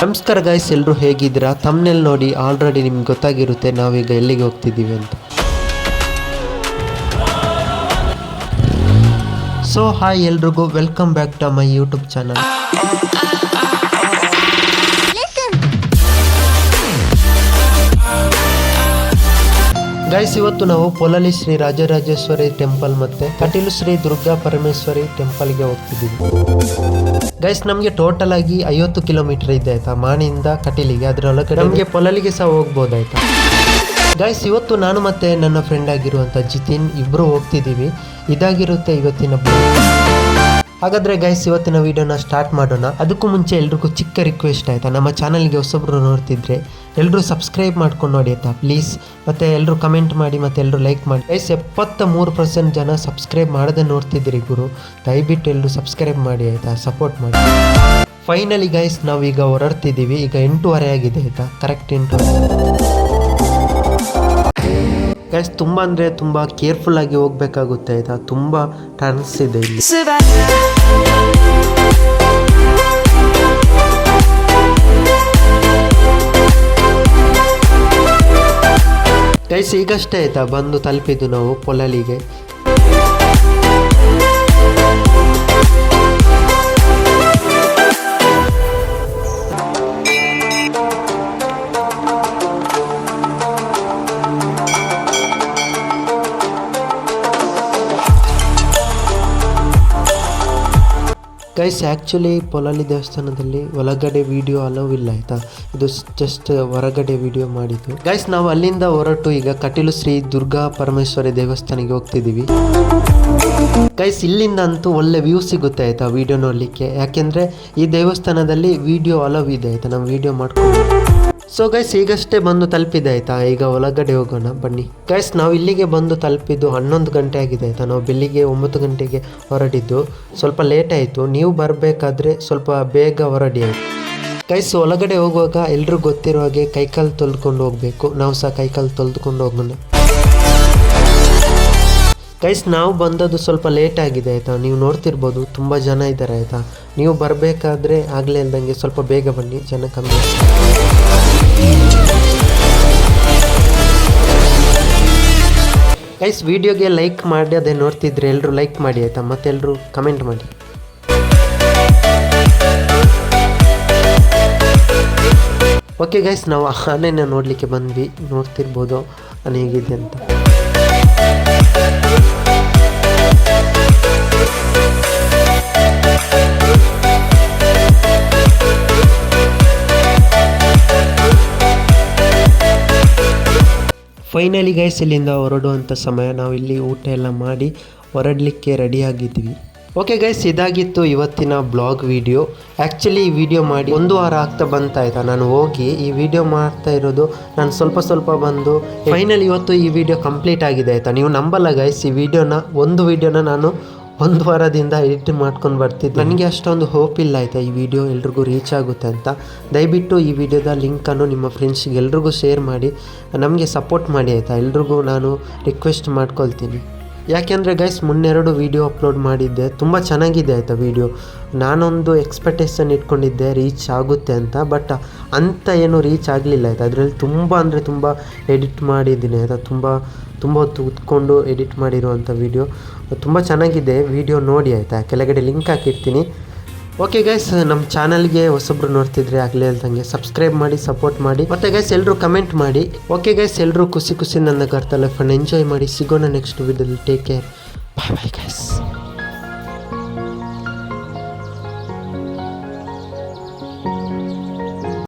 ನಮಸ್ಕಾರ ಗಾಯ್ಸ್ ಎಲ್ಲರೂ ಹೇಗಿದ್ದೀರಾ? ತಮ್ಮನೇಲಿ ನೋಡಿ ಆಲ್ರೆಡಿ ನಿಮ್ಗೆ ಗೊತ್ತಾಗಿರುತ್ತೆ, ನಾವೀಗ ಎಲ್ಲಿಗೆ ಹೋಗ್ತಿದ್ದೀವಿ ಅಂತ. ಸೊ ಹಾಯ್ ಎಲ್ರಿಗೂ welcome back to my YouTube channel guys ಇವತ್ತು ನಾವು ಪೊಲಲಿ ಶ್ರೀ ರಾಜರಾಜೇಶ್ವರಿ ಟೆಂಪಲ್ ಮತ್ತೆ ಕಟೀಲು ಶ್ರೀ ದುರ್ಗಾ ಪರಮೇಶ್ವರಿ ಟೆಂಪಲ್ಗೆ ಹೋಗ್ತಿದ್ದೀವಿ. ಗೈಸ್ ನಮಗೆ ಟೋಟಲ್ ಆಗಿ ಐವತ್ತು ಕಿಲೋಮೀಟರ್ ಇದೆ ಆಯ್ತಾ? ಮಾಣಿಯಿಂದ ಕಟೀಲಿಗೆ. ಅದ್ರೊಳಗಡೆ ನಮಗೆ ಪೊಲಲಿಗೆ ಸಹ ಹೋಗ್ಬೋದಾಯ್ತಾ? ಗೈಸ್ ಇವತ್ತು ನಾನು ಮತ್ತೆ ನನ್ನ ಫ್ರೆಂಡ್ ಆಗಿರುವಂತ ಜಿತಿನ್ ಇಬ್ರು ಹೋಗ್ತಿದ್ದೀವಿ. ಇದಾಗಿರುತ್ತೆ ಇವತ್ತಿನ. ಹಾಗಾದ್ರೆ ಗೈಸ್ ಇವತ್ತಿನ ವಿಡಿಯೋನ ಸ್ಟಾರ್ಟ್ ಮಾಡೋಣ. ಅದಕ್ಕೂ ಮುಂಚೆ ಎಲ್ರಿಗೂ ಚಿಕ್ಕ ರಿಕ್ವೆಸ್ಟ್ ಆಯ್ತಾ? ನಮ್ಮ ಚಾನಲ್ಗೆ ಹೊಸಬ್ರು ನೋಡ್ತಿದ್ರೆ ಎಲ್ಲರೂ ಸಬ್ಸ್ಕ್ರೈಬ್ ಮಾಡ್ಕೊಂಡು ನೋಡಿ ಆಯ್ತಾ? ಪ್ಲೀಸ್ ಮತ್ತೆ ಎಲ್ಲರೂ ಕಮೆಂಟ್ ಮಾಡಿ, ಮತ್ತೆ ಎಲ್ಲರೂ ಲೈಕ್ ಮಾಡಿ. ಗೈಸ್ ಎಪ್ಪತ್ತ ಮೂರು ಪರ್ಸೆಂಟ್ ಜನ ಸಬ್ಸ್ಕ್ರೈಬ್ ಮಾಡದೆ ನೋಡ್ತಿದ್ರಿ ಗುರು. ದಯವಿಟ್ಟು ಎಲ್ಲರೂ ಸಬ್ಸ್ಕ್ರೈಬ್ ಮಾಡಿ ಆಯ್ತಾ? ಸಪೋರ್ಟ್ ಮಾಡಿ. ಫೈನಲಿ ಗೈಸ್ ನಾವೀಗ ಹೊರಡ್ತಿದ್ದೀವಿ. ಈಗ ಎಂಟೂವರೆ ಆಗಿದೆ ಆಯ್ತಾ? ಕರೆಕ್ಟ್ ಎಂಟೂವರೆ. ಗೈಸ್ ತುಂಬ ಅಂದರೆ ತುಂಬ ಕೇರ್ಫುಲ್ ಆಗಿ ಹೋಗ್ಬೇಕಾಗುತ್ತೆ. ಆಯ್ತಾ ತುಂಬ ಟರ್ನ್ಸ್ ಇದೆ ಇಲ್ಲಿ. ಗೈಸ್ ಈಗಷ್ಟೇ ಆಯಿತಾ ಬಂದು ತಲುಪಿದ್ದು ನಾವು ಪೊಲಲಿಗೆ ಗೈಸ್ ಆ್ಯಕ್ಚುಲಿ ಪೊಲಾಲಿ ದೇವಸ್ಥಾನದಲ್ಲಿ ಒಳಗಡೆ ವಿಡಿಯೋ ಅಲೋವ್ ಇಲ್ಲ, ಆಯ್ತಾ? ಇದು ಜಸ್ಟ್ ಹೊರಗಡೆ ವಿಡಿಯೋ ಮಾಡಿದ್ದು. ಗೈಸ್ ನಾವು ಅಲ್ಲಿಂದ ಹೊರಟು ಈಗ ಕಟೀಲು ಶ್ರೀ ದುರ್ಗಾ ಪರಮೇಶ್ವರಿ ದೇವಸ್ಥಾನಕ್ಕೆ ಹೋಗ್ತಿದ್ದೀವಿ. ಗೈಸ್ ಇಲ್ಲಿಂದ ಅಂತೂ ಒಳ್ಳೆ ವ್ಯೂ ಸಿಗುತ್ತೆ, ಆಯ್ತಾ ವಿಡಿಯೋ ನೋಡಲಿಕ್ಕೆ. ಯಾಕೆಂದರೆ ಈ ದೇವಸ್ಥಾನದಲ್ಲಿ ವಿಡಿಯೋ ಅಲೋವ್ ಇದೆ, ಆಯಿತಾ? ನಾವು ವಿಡಿಯೋ ಮಾಡ್ಕೊಂಡು. ಸೊ ಗೈಸ್ ಈಗಷ್ಟೇ ಬಂದು ತಲುಪಿದೆ ಆಯ್ತಾ? ಈಗ ಒಳಗಡೆ ಹೋಗೋಣ, ಬನ್ನಿ. ಗೈಸ್ ನಾವು ಇಲ್ಲಿಗೆ ಬಂದು ತಲುಪಿದ್ದು ಹನ್ನೊಂದು ಗಂಟೆ ಆಗಿದೆ ಆಯಿತಾ? ನಾವು ಬೆಳಿಗ್ಗೆ ಒಂಬತ್ತು ಗಂಟೆಗೆ ಹೊರಡಿದ್ದು ಸ್ವಲ್ಪ ಲೇಟ್ ಆಯಿತು. ನೀವು ಬರಬೇಕಾದ್ರೆ ಸ್ವಲ್ಪ ಬೇಗ ಹೊರಡಿ ಆಯ್ತು. ಗೈಸ್ ಒಳಗಡೆ ಹೋಗುವಾಗ ಎಲ್ಲರೂ ಗೊತ್ತಿರೋ ಹಾಗೆ ಕೈಕಾಲು ತೊಳ್ಕೊಂಡು ಹೋಗಬೇಕು. ನಾವು ಸಹ ಕೈಕಾಲು ತೊಳೆದುಕೊಂಡು ಹೋಗೋಣ. ಗೈಸ್ ನಾವು ಬಂದದ್ದು ಸ್ವಲ್ಪ ಲೇಟ್ ಆಗಿದೆ ಆಯಿತಾ? ನೀವು ನೋಡ್ತಿರ್ಬೋದು, ತುಂಬ ಜನ ಇದ್ದಾರೆ ಆಯಿತಾ? ನೀವು ಬರಬೇಕಾದ್ರೆ ಆಗಲೇ ಇಲ್ದಂಗೆ ಸ್ವಲ್ಪ ಬೇಗ ಬನ್ನಿ, ಜನ ಕಮ್ಮಿ. ಗೈಸ್ ವಿಡಿಯೋಗೆ ಲೈಕ್ ಮಾಡಿ, ಅದೇ ನೋಡ್ತಿದ್ರೆ ಎಲ್ಲರೂ ಲೈಕ್ ಮಾಡಿ ಆಯಿತಾ? ಮತ್ತೆಲ್ಲರೂ ಕಮೆಂಟ್ ಮಾಡಿ. ಓಕೆ ಗೈಸ್ ನಾವು ಆನೆನ ನೋಡಲಿಕ್ಕೆ ಬಂದ್ವಿ. ನೋಡ್ತಿರ್ಬೋದು, ಆನೆ ಹೇಗಿದೆ ಅಂತ. ಫೈನಲಿ ಗೈಸ್ ಇಲ್ಲಿಂದ ಹೊರಡುವಂಥ ಸಮಯ. ನಾವು ಇಲ್ಲಿ ಊಟ ಎಲ್ಲ ಮಾಡಿ ಹೊರಡಲಿಕ್ಕೆ ರೆಡಿಯಾಗಿದ್ವಿ ಓಕೆ ಗೈಸ್ ಇದಾಗಿತ್ತು ಇವತ್ತಿನ ಬ್ಲಾಗ್ ವಿಡಿಯೋ. ಆ್ಯಕ್ಚುಲಿ ಈ ವಿಡಿಯೋ ಮಾಡಿ ಒಂದು ವಾರ ಆಗ್ತಾ ಬಂತಾ ಇದೆ. ನಾನು ಹೋಗಿ ಈ ವಿಡಿಯೋ ಮಾಡ್ತಾ ಇರೋದು ನಾನು ಸ್ವಲ್ಪ ಸ್ವಲ್ಪ ಬಂದು ಫೈನಲ್ ಇವತ್ತು ಈ ವಿಡಿಯೋ ಕಂಪ್ಲೀಟ್ ಆಗಿದೆ ಆಯಿತಾ? ನೀವು ನಂಬಲ್ಲ ಗೈಸ್ ಈ ವಿಡಿಯೋನ, ಒಂದು ವಿಡಿಯೋನ ನಾನು ಒಂದು ವಾರದಿಂದ ಎಡಿಟ್ ಮಾಡ್ಕೊಂಡು ಬರ್ತಿದ್ದೆ ನನಗೆ ಅಷ್ಟೊಂದು ಹೋಪ್ ಇಲ್ಲ ಆಯಿತಾ ಈ ವಿಡಿಯೋ ಎಲ್ರಿಗೂ ರೀಚ್ ಆಗುತ್ತೆ ಅಂತ. ದಯವಿಟ್ಟು ಈ ವಿಡಿಯೋದ ಲಿಂಕನ್ನು ನಿಮ್ಮ ಫ್ರೆಂಡ್ಸ್ಗೆ ಎಲ್ರಿಗೂ ಶೇರ್ ಮಾಡಿ, ನಮಗೆ ಸಪೋರ್ಟ್ ಮಾಡಿ ಆಯಿತಾ? ಎಲ್ರಿಗೂ ನಾನು ರಿಕ್ವೆಸ್ಟ್ ಮಾಡ್ಕೊಳ್ತೀನಿ. ಯಾಕೆಂದರೆ ಗೈಸ್ ಮುನ್ನೆರಡು ವೀಡಿಯೋ ಅಪ್ಲೋಡ್ ಮಾಡಿದ್ದೆ. ತುಂಬ ಚೆನ್ನಾಗಿದೆ ಆಯಿತಾ ವೀಡಿಯೋ ನಾನೊಂದು ಎಕ್ಸ್ಪೆಕ್ಟೇಷನ್ ಇಟ್ಕೊಂಡಿದ್ದೆ ರೀಚ್ ಆಗುತ್ತೆ ಅಂತ. ಬಟ್ ಅಂಥ ಏನು ರೀಚ್ ಆಗಲಿಲ್ಲ ಆಯಿತಾ. ಅದರಲ್ಲಿ ತುಂಬ ಅಂದರೆ ತುಂಬ ಎಡಿಟ್ ಮಾಡಿದ್ದೀನಿ ಆಯಿತಾ. ತುಂಬ ತುಂಬ ಹೊತ್ತು ಉತ್ಕೊಂಡು ಎಡಿಟ್ ಮಾಡಿರುವಂಥ ವೀಡಿಯೋ ತುಂಬ ಚೆನ್ನಾಗಿದೆ ವೀಡಿಯೋ ನೋಡಿ ಆಯಿತಾ. ಕೆಳಗಡೆ ಲಿಂಕ್ ಹಾಕಿರ್ತೀನಿ. ಓಕೆ ಗೈಸ್ ನಮ್ಮ ಚಾನಲ್ಗೆ ಹೊಸಬ್ರು ನೋಡ್ತಿದ್ರೆ ಆಗಲೇ ಇಲ್ದಂಗೆ ಸಬ್ಸ್ಕ್ರೈಬ್ ಮಾಡಿ ಸಪೋರ್ಟ್ ಮಾಡಿ. ಮತ್ತೆ ಗೈಸ್ ಎಲ್ಲರೂ ಕಮೆಂಟ್ ಮಾಡಿ. ಓಕೆ ಗೈಸ್ ಎಲ್ಲರೂ ಖುಷಿ ಖುಷಿ ನನ್ನ ಕರ್ತಲ್ಲ ಫಂಡ್ ಎಂಜಾಯ್ ಮಾಡಿ. ಸಿಗೋಣ ನೆಕ್ಸ್ಟ್ ವಿಡಿಯೋದಲ್ಲಿ take care bye bye guys